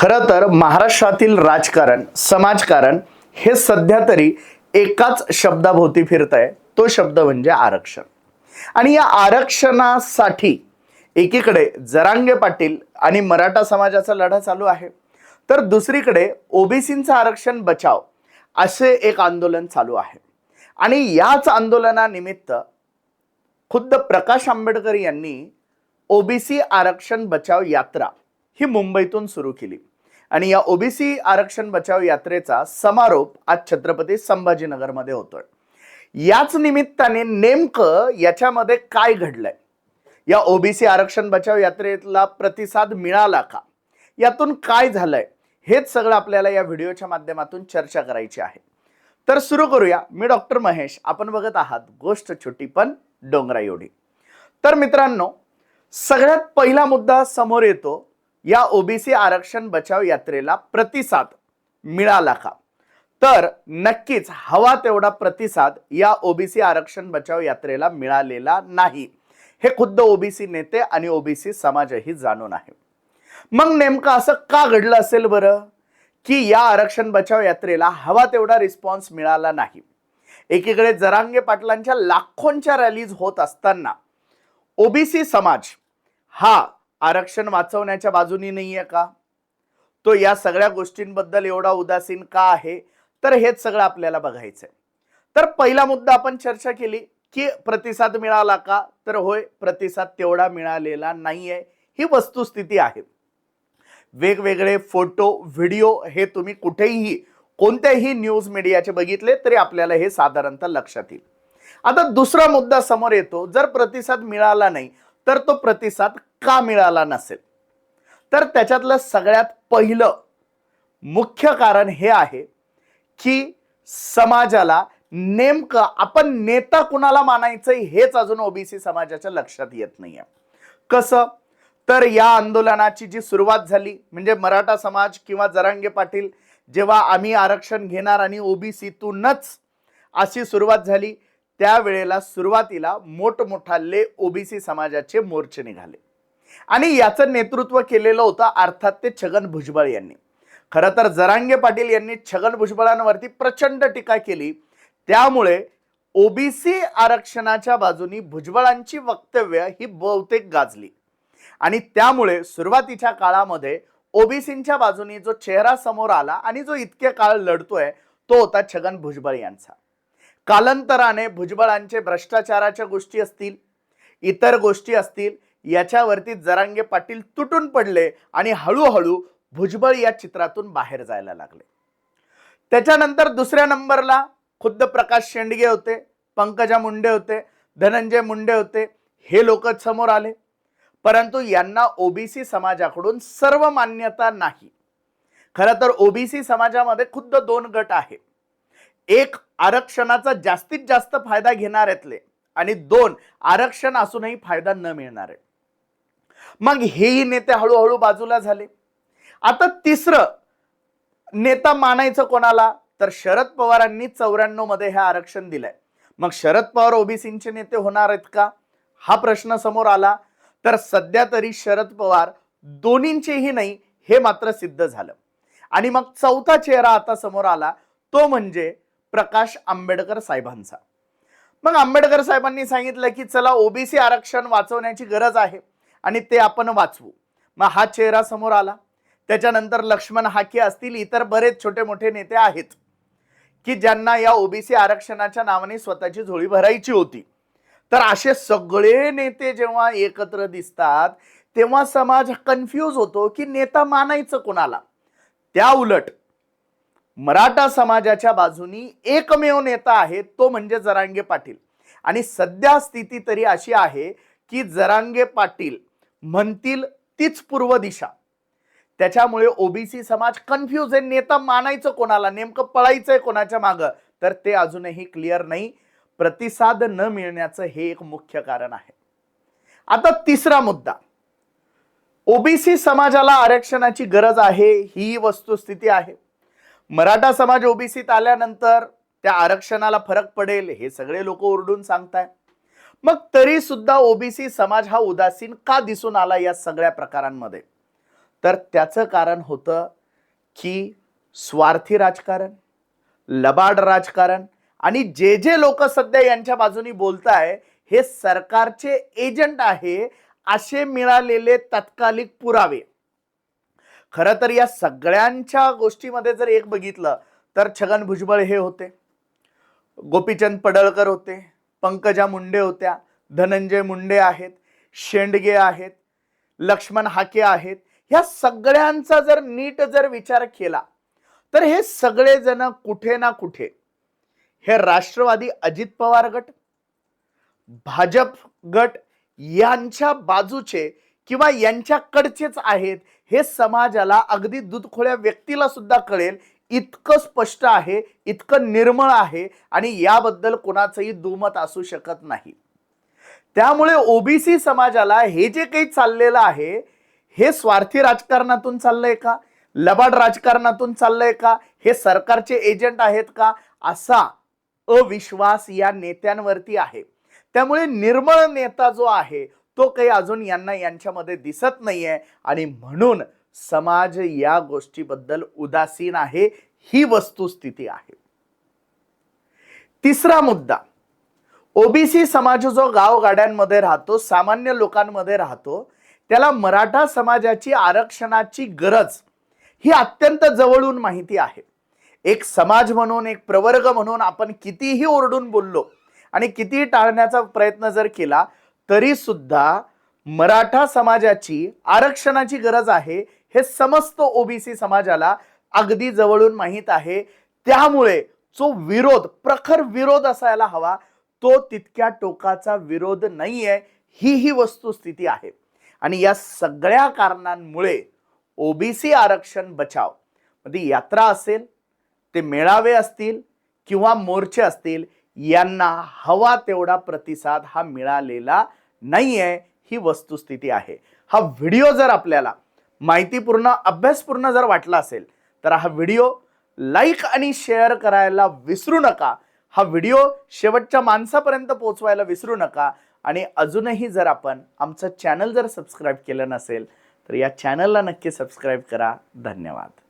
खरं तर महाराष्ट्रातील राजकारण समाजकारण हे सध्या तरी एकाच शब्दाभोवती फिरत आहे तो शब्द म्हणजे आरक्षण. आणि या आरक्षणासाठी एकीकडे जरांगे पाटील आणि मराठा समाजाचा लढा चालू आहे तर दुसरीकडे ओबीसींचं आरक्षण बचाव असे एक आंदोलन चालू आहे. आणि याच आंदोलनानिमित्त खुद्द प्रकाश आंबेडकर यांनी ओबीसी आरक्षण बचाव यात्रा ही मुंबईतून सुरू केली. आणि या ओबीसी आरक्षण बचाव यात्रेचा समारोप आज छत्रपती संभाजीनगरमध्ये होतोय. याच निमित्ताने नेमकं याच्यामध्ये काय घडलंय? या ओबीसी आरक्षण बचाव यात्रेला प्रतिसाद मिळाला का? यातून काय झालंय? हेच सगळं आपल्याला या व्हिडिओच्या माध्यमातून चर्चा करायची आहे. तर सुरू करूया. मी डॉक्टर महेश. आपण बघत आहात गोष्ट छोटी पण डोंगरा एवढी तर मित्रांनो सगळ्यात पहिला मुद्दा समोर येतो या ओबीसी आरक्षण बचाव यात्रेला प्रतिसाद मिळाला का? तर नक्कीच हवा तेवढा प्रतिसाद या ओबीसी आरक्षण बचाव यात्रेला मिळालेला नाही. हे खुद्द ओबीसी नेते आणि ओबीसी समाजही जाणून आहे. मग नेमकं असं का घडलं असेल बरं? की या आरक्षण बचाव यात्रेला हवा तेवढा रिस्पॉन्स मिळाला नाही. एकीकडे जरांगे पाटलांच्या लाखोंच्या रॅलीज होत असताना ओबीसी समाज हा आरक्षण वाचवण्याच्या बाजूनी नाहीये का? तो या सगळ्या गोष्टींबद्दल एवढा उदासीन का आहे? तर हेच सगळं आपल्याला बघायचं आहे तर पहिला मुद्दा आपण चर्चा केली की प्रतिसाद मिळाला का? तर होय प्रतिसाद तेवढा मिळालेला नाही आहे ही वस्तुस्थिती आहे. वेगवेगळे फोटो व्हिडिओ हे तुम्ही कुठेही कोणत्याही न्यूज मीडियाचे बघितले तरी आपल्याला हे साधारणतः लक्षात येईल. आता दुसरा मुद्दा समोर येतो. जर प्रतिसाद मिळाला नाही तर तो प्रतिसाद का मिळाला नसेल. तर त्याच्यातलं सगळ्यात पहिलं मुख्य कारण हे आहे की समाजाला नेमकं आपण नेता कुणाला मानायचं हेच अजून ओबीसी समाजाच्या लक्षात येत नाहीये. कसं? तर या आंदोलनाची जी सुरुवात झाली म्हणजे मराठा समाज किंवा जरांगे पाटील जेव्हा आम्ही आरक्षण घेणार आणि ओबीसीतूनच अशी सुरुवात झाली त्यावेळेला सुरुवातीला मोठमोठाले ओबीसी समाजाचे मोर्चे निघाले. आणि याचं नेतृत्व केलेलं होतं अर्थात ते छगन भुजबळ यांनी. खरं तर जरांगे पाटील यांनी छगन भुजबळांवरती प्रचंड टीका केली. त्यामुळे ओबीसी आरक्षणाच्या बाजूनी भुजबळांची वक्तव्य ही बहुतेक गाजली. आणि त्यामुळे सुरुवातीच्या काळामध्ये ओबीसींच्या बाजूनी जो चेहरा समोर आला आणि जो इतके काळ लढतोय तो होता छगन भुजबळ यांचा. कालांतराने भुजबळांचे भ्रष्टाचाराच्या गोष्टी असतील इतर गोष्टी असतील याच्यावरती जरांगे पाटील तुटून पडले आणि हळूहळू भुजबळ या चित्रातून बाहेर जायला लागले. त्याच्यानंतर दुसऱ्या नंबरला खुद्द प्रकाश शेंडगे होते पंकजा मुंडे होते धनंजय मुंडे होते हे लोक समोर आले. परंतु यांना ओबीसी समाजाकडून सर्व मान्यता नाही. खरं तर ओबीसी समाजामध्ये खुद्द दोन गट आहे. एक आरक्षणाचा जास्तीत जास्त फायदा घेणाऱ्यातले आणि दोन आरक्षण असूनही फायदा न मिळणारे. मग हेही नेते हळूहळू बाजूला झाले. आता तिसरं नेता मानायचं कोणाला? तर शरद पवारांनी चौऱ्याण्णवमध्ये हे आरक्षण दिलंय. मग शरद पवार ओबीसीचे नेते होणार आहेत का? हा प्रश्न समोर आला. तर सध्या तरी शरद पवार दोन्हींचेही नाही हे मात्र सिद्ध झालं. आणि मग चौथा चेहरा आता समोर आला. तो म्हणजे प्रकाश आंबेडकर साहेबांचा. मग आंबेडकर साहेबांनी सांगितलं की चला ओबीसी आरक्षण वाचवण्याची गरज आहे. आणि ते आपण वाचवू. मग हा चेहरा समोर आला. त्याच्यानंतर लक्ष्मण हाके असतील इतर बरेच छोटे मोठे नेते आहेत की ज्यांना या ओबीसी आरक्षणाच्या नावाने स्वतःची झोळी भरायची होती. तर असे सगळे नेते जेव्हा एकत्र दिसतात तेव्हा समाज कन्फ्यूज होतो की नेता मानायचं कोणाला? त्या उलट मराठा समाजाच्या बाजूनी एकमेव नेता आहे तो म्हणजे जरांगे पाटील. आणि सध्या स्थिती तरी अशी आहे की जरांगे पाटील म्हणतील तीच पूर्व दिशा. त्याच्यामुळे ओबीसी समाज कन्फ्यूज आहे नेता मानायचं कोणाला नेमकं पळायचंय कोणाच्या मागं? तर ते अजूनही क्लिअर नाही. प्रतिसाद न मिळण्याचं हे एक मुख्य कारण आहे. आता तिसरा मुद्दा. ओबीसी समाजाला आरक्षणाची गरज आहे ही वस्तुस्थिती आहे. मराठा समाज ओबीसीत आल्यानंतर त्या आरक्षणाला फरक पडेल हे सगळे लोक ओरडून सांगताय मग तरी सुद्धा ओबीसी समाज हा उदासीन का दिसून आला या सगळ्या प्रकारांमध्ये? तर त्याचं कारण होतं की स्वार्थी राजकारण लबाड राजकारण आणि जे जे लोक सध्या यांच्या बाजूनी बोलताय हे सरकारचे एजंट आहे असे मिळालेले तत्कालिक पुरावे. खरं तर या सगळ्यांच्या गोष्टीमध्ये जर एक बघितलं तर छगन भुजबळ हे होते. गोपीचंद पडळकर होते. पंकजा मुंडे होत्या धनंजय मुंडे आहेत शेंडगे आहेत लक्ष्मण हाके आहेत ह्या सगळ्यांचा जर नीट जर विचार केला तर हे सगळेजण कुठे ना कुठे हे राष्ट्रवादी अजित पवार गट भाजप गट यांच्या बाजूचे किंवा यांच्याकडचेच आहेत हे समाजाला अगदी दुधखोळ्या व्यक्तीला सुद्धा कळेल इतकं स्पष्ट आहे इतकं निर्मळ आहे आणि याबद्दल कोणाचंही दुमत असू शकत नाही. त्यामुळे ओबीसी समाजाला हे जे काही चाललेलं आहे हे स्वार्थी राजकारणातून चाललंय का? लबाड राजकारणातून चाललंय का? हे सरकारचे एजंट आहेत का? असा अविश्वास या नेत्यांवरती आहे. त्यामुळे निर्मळ नेता जो आहे तो काही अजून यांना यांच्यामध्ये दिसत नाहीये आणि म्हणून समाज या गोष्टीबद्दल उदासीन आहे ही वस्तुस्थिती आहे. तिसरा मुद्दा ओबीसी समाज जो गावगाड्यांमध्ये राहतो सामान्य लोकांमध्ये राहतो त्याला मराठा समाजाची आरक्षणाची गरज ही अत्यंत जवळून माहिती आहे. एक समाज म्हणून एक प्रवर्ग म्हणून आपण कितीही ओरडून बोललो आणि कितीही टाळण्याचा प्रयत्न जर केला तरी सुद्धा मराठा समाजाची आरक्षणाची गरज आहे हे समस्त ओबीसी समाजाला अगदी जवळून माहीत आहे. त्यामुळे जो विरोध प्रखर विरोध असायला हवा तो तितक्या टोकाचा विरोध नाही आहे ही ही वस्तुस्थिती आहे. आणि या सगळ्या कारणांमुळे ओबीसी आरक्षण बचाव म्हणजे यात्रा असेल ते मेळावे असतील किंवा मोर्चे असतील यांना हवा तेवढा प्रतिसाद हा मिळालेला नाही आहे ही वस्तुस्थिती आहे. हा व्हिडिओ जर आपल्याला माहितीपूर्ण अभ्यासपूर्ण जर वाटला असेल तर हा व्हिडिओ लाईक आणि शेअर करायला विसरू नका. हा व्हिडिओ शेवटच्या माणसापर्यंत पोहोचवायला विसरू नका. आणि अजूनही जर आपण आमचं चॅनल जर सबस्क्राईब केलं नसेल तर या चॅनलला नक्की सबस्क्राईब करा. धन्यवाद.